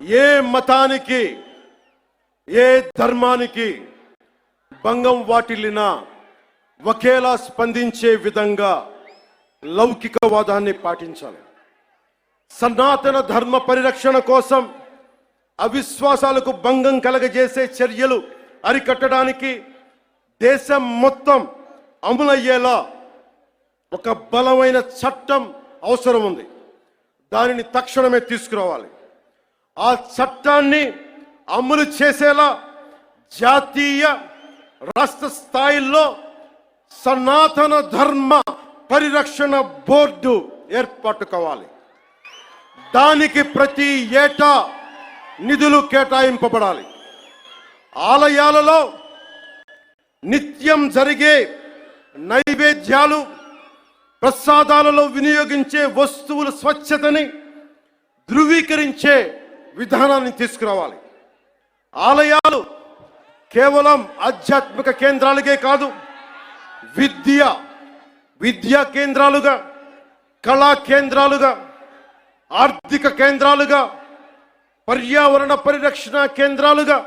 ఏ మతానికి ఏ ధర్మానికి భంగం వాటిల్లినా ఒకేలా స్పందించే విధంగా లౌకికవాదాన్ని పాటించాలి. సనాతన ధర్మ పరిరక్షణ కోసం అవిశ్వాసాలకు భంగం కలగజేసే చర్యలు అరికట్టడానికి దేశం మొత్తం అమలయ్యేలా ఒక బలమైన చట్టం అవసరం ఉంది. దానిని తక్షణమే తీసుకురావాలి. ఆ చట్టాన్ని అమలు చేసేలా జాతీయ రాష్ట్ర స్థాయిల్లో సనాతన ధర్మ పరిరక్షణ బోర్డు ఏర్పాటు కావాలి. దానికి ప్రతి ఏటా నిధులు కేటాయింపబడాలి. ఆలయాలలో నిత్యం జరిగే నైవేద్యాలు ప్రసాదాలలో వినియోగించే వస్తువుల స్వచ్ఛతని ధృవీకరించే విధానాన్ని తీసుకురావాలి. ఆలయాలు కేవలం ఆధ్యాత్మిక కేంద్రాలకే కాదు విద్య విద్యా కేంద్రాలుగా కళా కేంద్రాలుగా ఆర్థిక కేంద్రాలుగా పర్యావరణ పరిరక్షణ కేంద్రాలుగా